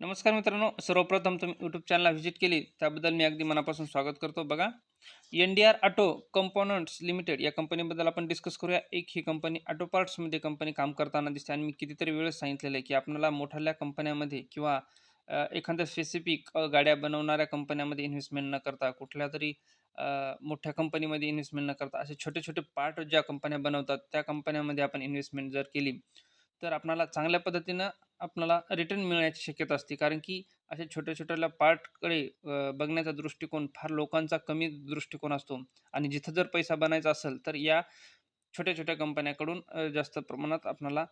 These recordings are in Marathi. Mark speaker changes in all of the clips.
Speaker 1: नमस्कार मित्रांनो सर्वप्रथम तुम्ही यूट्यूब चॅनलला व्हिजिट केली त्याबद्दल मी अगदी मनापासून स्वागत करतो. बघा N D R auto components limited या कंपनीबद्दल आपण डिस्कस करूया. एक ही कंपनी ऑटो पार्ट्समध्ये कंपनी काम करताना दिसते आणि मी कितीतरी वेळेस सांगितलेलं आहे की आपल्याला मोठ्या कंपन्यामध्ये किंवा एखाद्या स्पेसिफिक गाड्या बनवणाऱ्या कंपन्यामध्ये इन्व्हेस्टमेंट न करता कुठल्या तरी मोठ्या कंपनीमध्ये इन्व्हेस्टमेंट न करता असे छोटे छोटे पार्ट ज्या कंपन्या बनवतात त्या कंपन्यामध्ये आपण इन्व्हेस्टमेंट जर केली तर आपणाला चांगल्या पद्धतीनं आपणाला रिटर्न मिळण्याची शक्यता असते. कारण की अशा छोट्या छोट्याला पार्टकडे बघण्याचा दृष्टिकोन फार लोकांचा कमी दृष्टिकोन असतो. आणि जिथं जर पैसा बनायचा असेल तर या छोट्या छोट्या कंपन्याकडून जास्त प्रमाणात आपणाला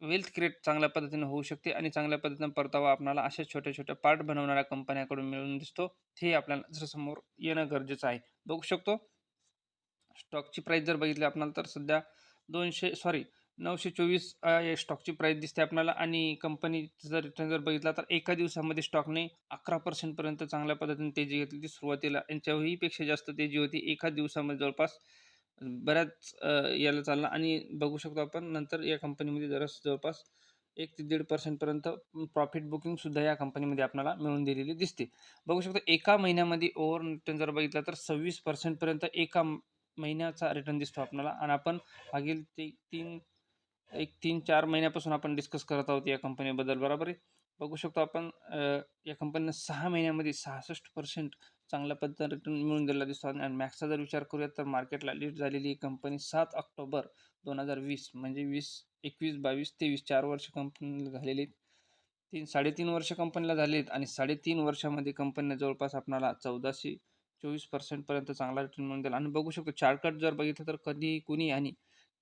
Speaker 1: वेल्थ क्रिएट चांगल्या पद्धतीने होऊ शकते आणि चांगल्या पद्धतीने परतावा आपणाला अशा छोट्या छोट्या पार्ट बनवणाऱ्या कंपन्याकडून मिळून दिसतो. हे आपल्याला जर समोर येणं गरजेचं आहे. बघू शकतो. स्टॉकची प्राईस जर बघितली आपल्याला तर सध्या दोनशे सॉरी नऊशे चोवीस या स्टॉकची प्राईस दिसते आपल्याला. आणि कंपनीचं जर रिटर्न जर बघितला तर एका दिवसामध्ये स्टॉकने अकरा पर्सेंटपर्यंत चांगल्या पद्धतीने तेजी घेतली ती सुरुवातीला यांच्याहीपेक्षा जास्त तेजी होती एका दिवसामध्ये जवळपास बऱ्याच याला चालला. आणि बघू शकतो आपण नंतर या कंपनीमध्ये जरा जवळपास एक ते दीड पर्सेंटपर्यंत प्रॉफिट बुकिंगसुद्धा या कंपनीमध्ये आपल्याला मिळून दिलेली दिसते. बघू शकतो एका महिन्यामध्ये ओव्हर रिटर्न जर बघितला तर सव्वीस पर्सेंटपर्यंत एका महिन्याचा रिटर्न दिसतो आपल्याला. आणि आपण मागील ते तीन एक तीन चार महिन्यापासून आपण डिस्कस करत आहोत या कंपनीबद्दल बरोबर आहे? बघू शकतो आपण या कंपनीनं सहा महिन्यामध्ये सहासष्ट पर्सेंट चांगल्या पद्धतीने रिटर्न मिळून दिलेला दिसतो. आणि आणि मॅक्सचा जर विचार करूयात तर मार्केटला लीड झालेली ही कंपनी सात ऑक्टोबर दोन हजार वीस म्हणजे वीस एकवीस बावीस तेवीस चार वर्ष कंपनीला झालेली. आहेत. तीन साडेतीन वर्ष कंपनीला झाले आहेत आणि साडेतीन वर्षामध्ये कंपनीने जवळपास आपणाला चौदाशे चोवीस पर्सेंटपर्यंत चांगला रिटर्न मिळून दिला. आणि बघू शकतो चार्टकट जर बघितलं तर कधी कुणी आणि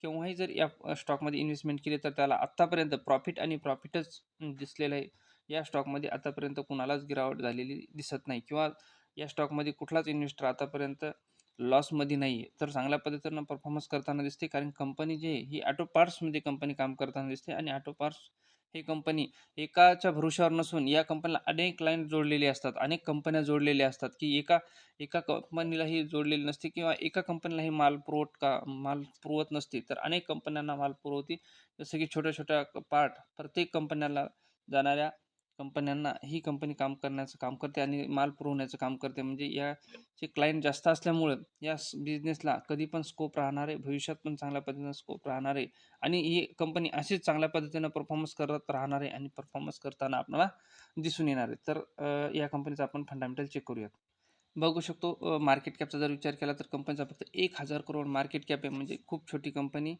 Speaker 1: केव्हाही जर या स्टॉकमध्ये इन्व्हेस्टमेंट केली तर त्याला आत्तापर्यंत प्रॉफिट आणि प्रॉफिटच दिसलेलं आहे. या स्टॉकमध्ये आतापर्यंत कुणालाच गिरावट झालेली दिसत नाही किंवा या स्टॉकमध्ये कुठलाच इन्व्हेस्टर आतापर्यंत लॉसमध्ये नाही आहे तर चांगल्या पद्धतीनं परफॉर्मन्स करताना दिसते कारण कंपनी जी आहे ही ॲटो पार्ट्समध्ये कंपनी काम करताना दिसते आणि ॲटो पार्ट्स ही कंपनी एकाच्या भरोश्यावर नसून या कंपनीला अनेक क्लायंट जोडलेले असतात अनेक कंपन्या जोडलेल्या असतात की एका एका कंपनीलाही जोडलेली नसते किंवा एका कंपनीलाही माल पुरवत का माल पुरवत नसते. तर अनेक कंपन्यांना माल पुरवते. जसं की छोट्या छोट्या पार्ट प्रत्येक कंपन्याला जाणाऱ्या कंपन्यांना ही कंपनी काम करण्याचं काम करते आणि माल पुरवण्याचं काम करते. म्हणजे याचे क्लायंट जास्त असल्यामुळं या बिझनेसला कधी पण स्कोप राहणार आहे भविष्यात पण चांगल्या पद्धतीनं स्कोप राहणार आहे आणि ही कंपनी अशीच चांगल्या पद्धतीनं परफॉर्मन्स करत राहणार आहे आणि परफॉर्मन्स करताना आपल्याला दिसून येणार आहे. तर या कंपनीचा आपण फंडामेंटल चेक करूयात. बघू शकतो मार्केट कॅपचा जर विचार केला तर कंपनीचा फक्त एक हजार करोड मार्केट कॅप आहे. म्हणजे खूप छोटी कंपनी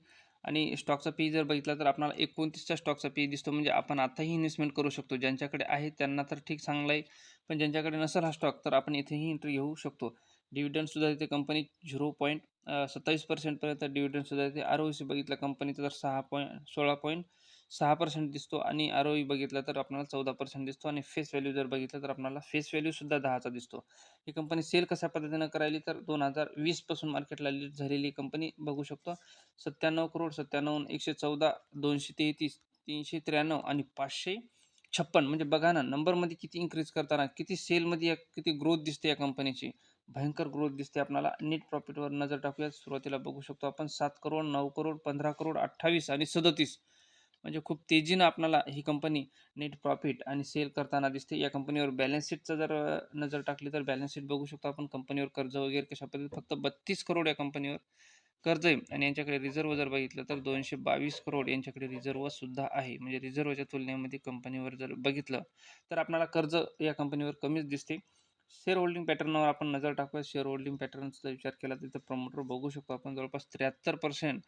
Speaker 1: आणि स्टॉकचा पी जर बघितला तर आपल्याला एकोणतीसचा स्टॉकचा पी दिसतो. म्हणजे आपण आताही इन्व्हेस्टमेंट करू शकतो. ज्यांच्याकडे आहे त्यांना तर ठीक चांगलं आहे. पण ज्यांच्याकडे नसेल हा स्टॉक तर आपण इथेही एंट्री घेऊ शकतो. डिव्हिडंडसुद्धा इथे कंपनी झिरो पॉईंट सत्तावीस पर्सेंटपर्यंत डिव्हिडंडसुद्धा इथे आर ओ सी बघितला कंपनीचा तर सहा पॉईंट सोळा पॉईंट सहा पर्सेंट दिसतो आणि आर ओ बघितलं तर आपल्याला चौदा पर्सेंट दिसतो आणि फेस व्हॅल्यू जर बघितलं तर आपल्याला फेस व्हॅल्यूसुद्धा दहाचा दिसतो. ही कंपनी सेल कशा पद्धतीनं करायली तर दोन हजार वीसपासून मार्केटला लीड झालेली कंपनी बघू शकतो. सत्त्याण्णव करोड सत्त्याण्णव एकशे चौदा दोनशे तेहतीस तीनशे त्र्याण्णव आणि पाचशे छप्पन म्हणजे बघा ना नंबरमध्ये किती इन्क्रीज करताना किती सेलमध्ये या किती ग्रोथ दिसते या कंपनीची भयंकर ग्रोथ दिसते आपल्याला नेट प्रॉफिटवर नजर टाकूया सुरुवातीला बघू शकतो आपण सात करोड नऊ करोड पंधरा करोड अठ्ठावीस आणि सदतीस. म्हणजे खूप तेजीनं आपल्याला ही कंपनी नेट प्रॉफिट आणि सेल करताना दिसते. या कंपनीवर बॅलन्स शीटचं जर नजर टाकली तर बॅलन्स शीट बघू शकतो आपण. कंपनीवर कर्ज वगैरे कशा पद्धतीने फक्त बत्तीस करोड या कंपनीवर कर्ज आहे. आणि यांच्याकडे रिझर्व जर बघितलं तर दोनशे बावीस करोड यांच्याकडे रिझर्व सुद्धा आहे. म्हणजे रिझर्वच्या तुलनेमध्ये कंपनीवर जर बघितलं तर आपल्याला कर्ज या कंपनीवर कमीच दिसते. शेअर होल्डिंग पॅटर्नवर आपण नजर टाकूया. शेअर होल्डिंग पॅटर्नचा विचार केला तर प्रमोटर बघू शकतो आपण. जवळपास त्र्याहत्तर पर्सेंट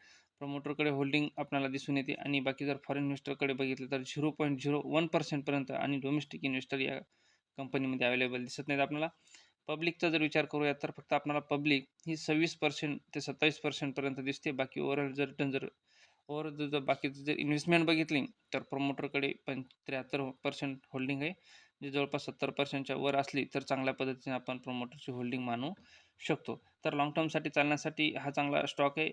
Speaker 1: प्रमोटरकडे होल्डिंग आपल्याला दिसून येते आणि बाकी जर फॉरेन इन्व्हेस्टरकडे बघितलं तर झिरो पॉईंट झिरो वन पर्सेंटपर्यंत आणि डोमेस्टिक इन्व्हेस्टर या कंपनीमध्ये अवेलेबल दिसत नाहीत आपल्याला. पब्लिकचा जर विचार करूया तर फक्त आपल्याला पब्लिक ही सव्वीस पर्सेंट ते सत्तावीस पर्सेंटपर्यंत दिसते. बाकी ओव्हरऑल जर रिटर्न जर ओव्हरऑल जर बाकीचं जर इन्व्हेस्टमेंट बघितली तर प्रमोटरकडे पण त्र्याहत्तर पर्सेंट होल्डिंग आहे. जे जवळपास सत्तर पर्सेंटच्या वर असली तर चांगल्या पद्धतीने आपण प्रमोटरची होल्डिंग मानू शकतो. तर लॉंग टर्मसाठी चालण्यासाठी हा चांगला स्टॉक आहे.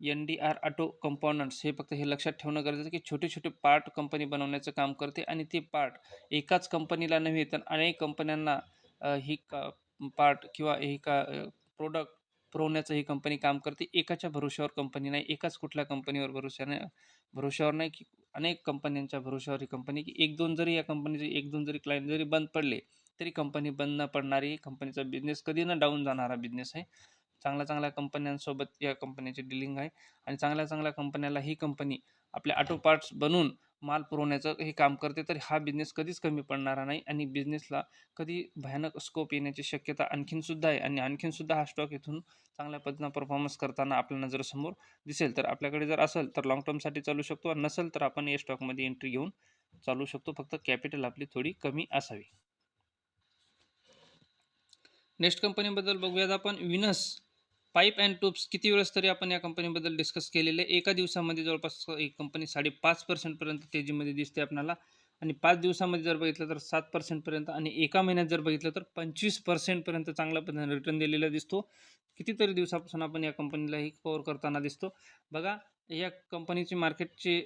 Speaker 1: N D R auto components हे फक्त हे लक्षात ठेवणं गरजेचं आहे की छोटे छोटे पार्ट कंपनी बनवण्याचं काम करते आणि ते पार्ट एकाच कंपनीला नव्हे तर अनेक कंपन्यांना ही का पार्ट किंवा ही का प्रोडक्ट पुरवण्याचं ही कंपनी काम करते. एकाच्या भरोश्यावर कंपनी नाही एकाच कुठल्या कंपनीवर भरोशाने भरोश्यावर नाही की अनेक कंपन्यांच्या भरोश्यावर ही कंपनी की एक दोन जरी या कंपनीचे एक दोन जरी क्लायंट जरी बंद पडले तरी कंपनी बंद न पडणारी कंपनीचा बिझनेस कधी न डाऊन जाणारा बिझनेस आहे. चांगल्या चांगल्या कंपन्यांसोबत या कंपनीची डिलिंग आहे. आणि चांगल्या चांगल्या कंपन्याला ही कंपनी आपले ऑटो पार्ट्स बनवून माल पुरवण्याचं हे काम करते तर हा बिझनेस कधीच कमी पडणारा नाही. आणि बिझनेसला कधी भयानक स्कोप येण्याची शक्यता आणखीनसुद्धा आहे. आणि आणखीनसुद्धा हा स्टॉक इथून चांगल्या पद्धतीनं परफॉर्मन्स करताना आपल्या नजरेसमोर दिसेल. तर आपल्याकडे जर असेल तर लॉंग टर्मसाठी चालू शकतो. आणि नसेल तर आपण या स्टॉकमध्ये एंट्री घेऊन चालू शकतो. फक्त कॅपिटल आपली थोडी कमी असावी. नेक्स्ट कंपनीबद्दल बघूयात आपण. विनस पाईप अँड ट्यूब्स किती वेळेस तरी आपण या कंपनीबद्दल डिस्कस केलेले? आहे. एका दिवसामध्ये जवळपास ही कंपनी साडेपाच पर्सेंटपर्यंत तेजीमध्ये दिसते आपल्याला आणि पाच दिवसामध्ये जर बघितलं तर सात पर्सेंटपर्यंत आणि एका महिन्यात जर बघितलं तर पंचवीस पर्सेंटपर्यंत चांगल्या पद्धतीने रिटर्न दिलेला दिसतो. कितीतरी दिवसापासून आपण या कंपनीलाही कवर कव्हर करताना दिसतो. बघा या कंपनीची मार्केटची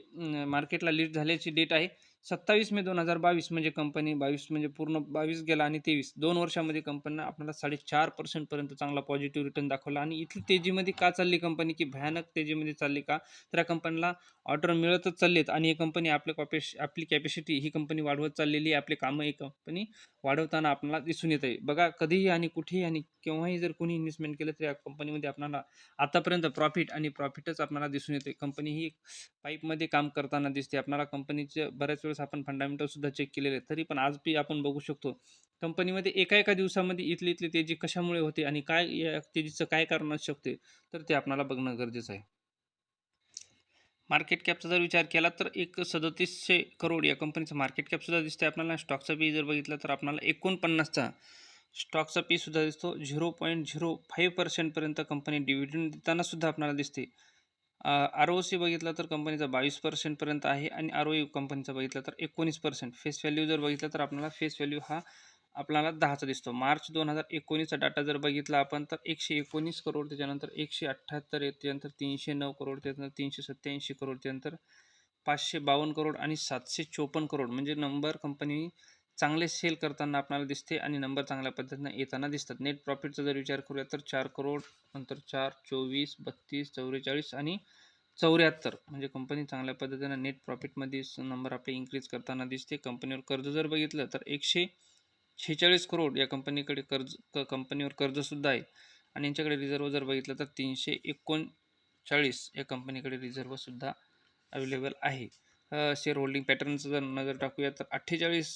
Speaker 1: मार्केटला लीड झाल्याची डेट आहे. सत्तावीस मे दोन हजार बावीस म्हणजे कंपनी बावीस म्हणजे पूर्ण बावीस गेला आणि तेवीस. दोन वर्षामध्ये कंपनीनं आपल्याला साडेचार पर्सेंटपर्यंत चांगला पॉझिटिव्ह रिटर्न दाखवला. आणि इथली तेजीमध्ये का चालली कंपनी की भयानक तेजीमध्ये चालली का? तर या कंपनीला ऑर्डर मिळतच चाललेत. आणि ही कंपनी आपल्या कॉपेश आपली कॅपॅसिटी ही कंपनी वाढवत चाललेली आहे. आपले कामं ही कंपनी वाढवताना आपल्याला दिसून येत आहे बघा कधीही आणि कुठेही आणि केव्हाही जर कोणी इन्व्हेस्टमेंट केलं तर या कंपनीमध्ये आपल्याला आतापर्यंत प्रॉफिट आणि प्रॉफिटच आपल्याला दिसून येते कंपनी ही पाईपमध्ये काम करताना दिसते. आपल्याला कंपनीचे बऱ्याच वेळेस आपण फंडामेंटलसुद्धा चेक केलेले आहेत. तरी पण आज बी आपण बघू शकतो कंपनीमध्ये एका एका दिवसामध्ये इथली इथली तेजी कशामुळे होते आणि काय या तेजीचं काय कारण असू शकते तर ते आपल्याला बघणं गरजेचं आहे. मार्केट कॅपचा जर विचार केला तर एक सदतीसशे करोड या कंपनीचं मार्केट कॅपसुद्धा दिसते आपल्याला. स्टॉकचा पी जर बघितला तर आपल्याला एकोणपन्नासचा स्टॉकचा पी सुद्धा दिसतो. झिरो पॉईंट झिरो फाईव्ह पर्सेंटपर्यंत कंपनी डिव्हिडंड देताना सुद्धा आपल्याला दिसते. आर ओ सी बघितलं तर कंपनीचा बावीस पर्सेंटपर्यंत आहे आणि आर ओ कंपनीचा बघितलं तर एकोणीस पर्सेंट फेस व्हॅल्यू जर बघितलं तर आपल्याला फेस व्हॅल्यू हा आपल्याला दहाचा दिसतो. मार्च दोन हजार एकोणीसचा डाटा जर बघितला आपण तर एकशे एकोणीस करोड त्याच्यानंतर एकशे अठ्ठ्याहत्तर आहे त्याच्यानंतर तीनशे नऊ करोड त्याच्यानंतर तीनशे सत्त्याऐंशी करोड त्यानंतर पाचशे बावन्न करोड आणि सातशे चोपन्न करोड. म्हणजे नंबर कंपनी चांगले सेल करताना आपल्याला दिसते आणि नंबर चांगल्या पद्धतीनं येताना दिसतात. नेट प्रॉफिटचा जर विचार करूया तर चार करोड नंतर चार चोवीस बत्तीस चौवेचाळीस आणि चौऱ्याहत्तर म्हणजे कंपनी चांगल्या पद्धतीनं नेट प्रॉफिटमध्ये नंबर आपले इन्क्रीज करताना दिसते. कंपनीवर कर्ज जर बघितलं तर एकशे शेहेचाळीस करोड या कंपनीकडे कर्ज क कंपनीवर कर्जसुद्धा आहे. आणि यांच्याकडे रिझर्व जर बघितलं तर तीनशे एकोणचाळीस या कंपनीकडे रिझर्वसुद्धा अवेलेबल आहे. शेअर होल्डिंग पॅटर्नचं जर नजर टाकूया तर अठ्ठेचाळीस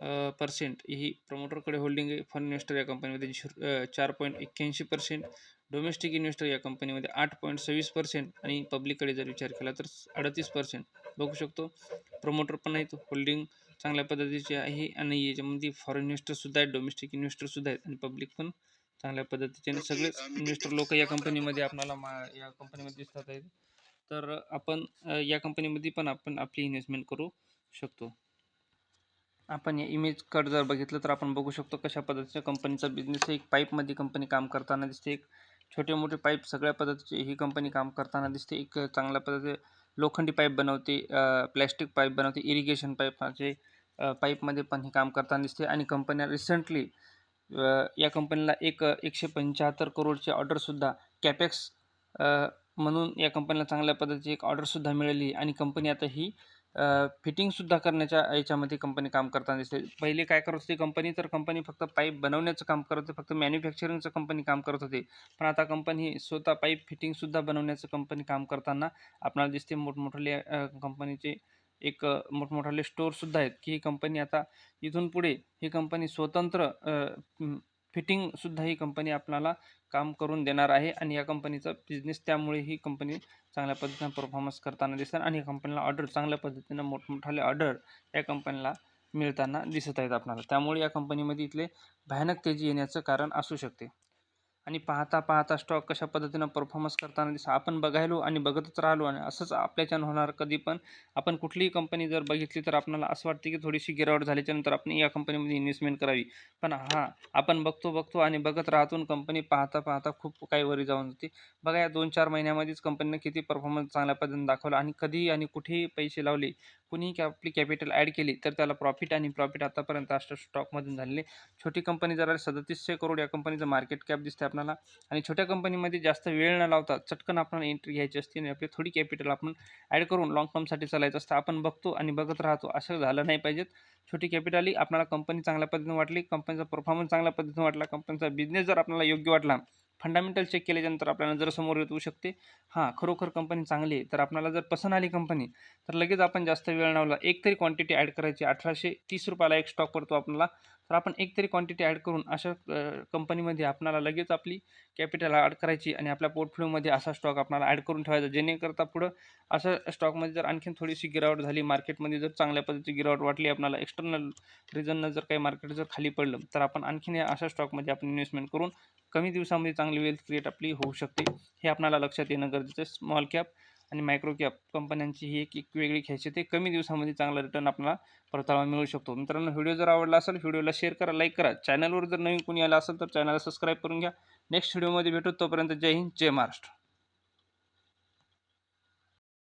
Speaker 1: पर्सेंट ही प्रमोटरकडे होल्डिंग आहे फंड इन्व्हेस्टर या कंपनीमध्ये झिरो चार पॉईंट एक्क्याऐंशी पर्सेंट डोमेस्टिक इन्व्हेस्टर या कंपनीमध्ये आठ पॉईंट सव्वीस पर्सेंट आणि पब्लिककडे जर विचार केला तर अडतीस पर्सेंट बघू शकतो. प्रमोटर पण आहेत. होल्डिंग चांगल्या पद्धतीची आहे आणि याच्यामध्ये फॉरेन इन्व्हेस्टरसुद्धा आहेत. डोमेस्टिक इन्व्हेस्टरसुद्धा आहेत आणि पब्लिक पण चांगल्या पद्धतीचे आणि सगळेच इन्व्हेस्टर लोक या कंपनीमध्ये आपल्याला मा या कंपनीमध्ये दिसतात आहेत. तर आपण या कंपनीमध्ये पण आपण आपली इन्व्हेस्टमेंट करू शकतो. आपण या इमेज कट जर बघितलं तर आपण बघू शकतो कशा पद्धतीच्या कंपनीचा बिझनेस आहे. एक पाईपमध्ये कंपनी काम करताना दिसते. एक छोटे मोठे पाईप सगळ्या पद्धतीचे ही कंपनी काम करताना दिसते. एक चांगल्या पद्धतीचे लोखंडी पाईप बनवते प्लॅस्टिक पाईप बनवते इरिगेशन पाईपाचे पाईपमध्ये पण हे काम करताना दिसते. आणि कंपन्या रिसेंटली या कंपनीला एक एकशे पंच्याहत्तर करोडची ऑर्डरसुद्धा कॅपेक्स म्हणून या कंपनीला चांगल्या पद्धतीची एक ऑर्डरसुद्धा मिळाली. आणि कंपनी आता ही फिटिंगसुद्धा करण्याच्या याच्यामध्ये कंपनी काम करताना दिसते. पहिले काय करत होती कंपनी तर कंपनी फक्त पाईप बनवण्याचं काम करत होते फक्त मॅन्युफॅक्चरिंगचं कंपनी काम करत होते. पण आता कंपनी स्वतः पाईप फिटिंगसुद्धा बनवण्याचं कंपनी काम करताना आपल्याला दिसते मोठमोठाले कंपनीचे एक मोठमोठाले स्टोअरसुद्धा आहेत. की ही कंपनी आता इथून पुढे ही कंपनी स्वतंत्र फिटिंगसुद्धा ही कंपनी आपल्याला काम करून देणार आहे. आणि या कंपनीचा बिझनेस त्यामुळे ही कंपनी चांगल्या पद्धतीनं परफॉर्मन्स करताना दिसतात. आणि या कंपनीला ऑर्डर चांगल्या पद्धतीनं मोठमोठाले ऑर्डर या कंपनीला मिळताना दिसत आहेत आपल्याला. त्यामुळे या कंपनीमध्ये इथले भयानक तेजी येण्याचं कारण असू शकते. आणि पाहता पाहता स्टॉक कशा पद्धतीनं परफॉर्मन्स करताना दिसा आपण बघायलो आणि बघतच राहिलो आणि असंच आपल्याच्यानं होणार कधी पण. आपण कुठलीही कंपनी जर बघितली तर आपल्याला असं वाटते की थोडीशी गिरावट झाल्याच्यानंतर आपण या कंपनीमध्ये इन्व्हेस्टमेंट करावी. पण हां आपण बघतो बघतो आणि बघत राहतून कंपनी पाहता पाहता खूप काही वरी जाऊन जाते. बघा या दोन चार महिन्यामध्येच कंपनीनं किती परफॉर्मन्स चांगल्या पद्धतीने दाखवला आणि कधीही आणि कुठेही पैसे लावले कुणीही कॅ आपली कॅपिटल ॲड केली तर त्याला प्रॉफिट आणि प्रॉफिट आतापर्यंत असतं स्टॉकमधून झालेले. छोटी कंपनी जरा सदतीसशे करोड या कंपनीचं मार्केट कॅप दिसते आपणाला आणि छोट्या कंपनीमध्ये जास्त वेळ न लावता चटकन आपल्याला एंट्री घ्यायची असते आणि आपली थोडी कॅपिटल आपण ॲड करून लाँग टर्मसाठी चालायचं असतं. आपण बघतो आणि बघत राहतो. असं झालं नाही पाहिजेत. छोटी कॅपिटली आपल्याला कंपनी चांगल्या पद्धतीने वाटली. कंपनीचा परफॉर्मन्स चांगल्या पद्धतीने वाटला. कंपनीचा बिझनेस जर आपल्याला योग्य वाटला फंडामेंटल चेक केल्याच्यानंतर आपल्याला जर समोर येऊ शकते हां खरोखर कंपनी चांगली आहे. तर आपल्याला जर पसंत आली कंपनी तर लगेच आपण जास्त वेळ लावला. एक तरी क्वांटिटी ॲड करायची. अठराशे तीस रुपयाला एक स्टॉक पडतो आपल्याला तर आपण एक तरी क्वांटिटी ॲड करून अशा कंपनीमध्ये आपणाला लगेच आपली कॅपिटल ॲड करायची आणि आपल्या पोर्टफोलिओमध्ये असा स्टॉक आपणाला ॲड करून ठेवायचा जेणेकरता पुढं अशा स्टॉकमध्ये जर आणखीन थोडीशी गिरावट झाली मार्केटमध्ये जर चांगल्या पद्धतीची गिरावट वाटली आपल्याला एक्सटर्नल रिझननं जर काही मार्केट जर खाली पडलं तर आपण आणखीन या अशा स्टॉकमध्ये आपण इन्व्हेस्टमेंट करून कमी दिवसामध्ये चांगली वेल्थ क्रिएट आपली होऊ शकते. हे आपल्याला लक्षात येणं गरजेचं आहे. स्मॉल कॅप आणि मायक्रो कॅप कंपन्यांची ही एक एक वेगळी खासियत ते कमी दिवसामध्ये चांगला रिटर्न आपला परतावा मिळू शकतो. मित्रांनो व्हिडिओ जर आवडला असेल व्हिडिओला शेअर करा लाईक करा. चॅनलवर जर नवीन कोणी आला असेल तर चॅनलला सबस्क्राईब करून घ्या. नेक्स्ट व्हिडिओमध्ये भेटू. तोपर्यंत जय हिंद जय महाराष्ट्र.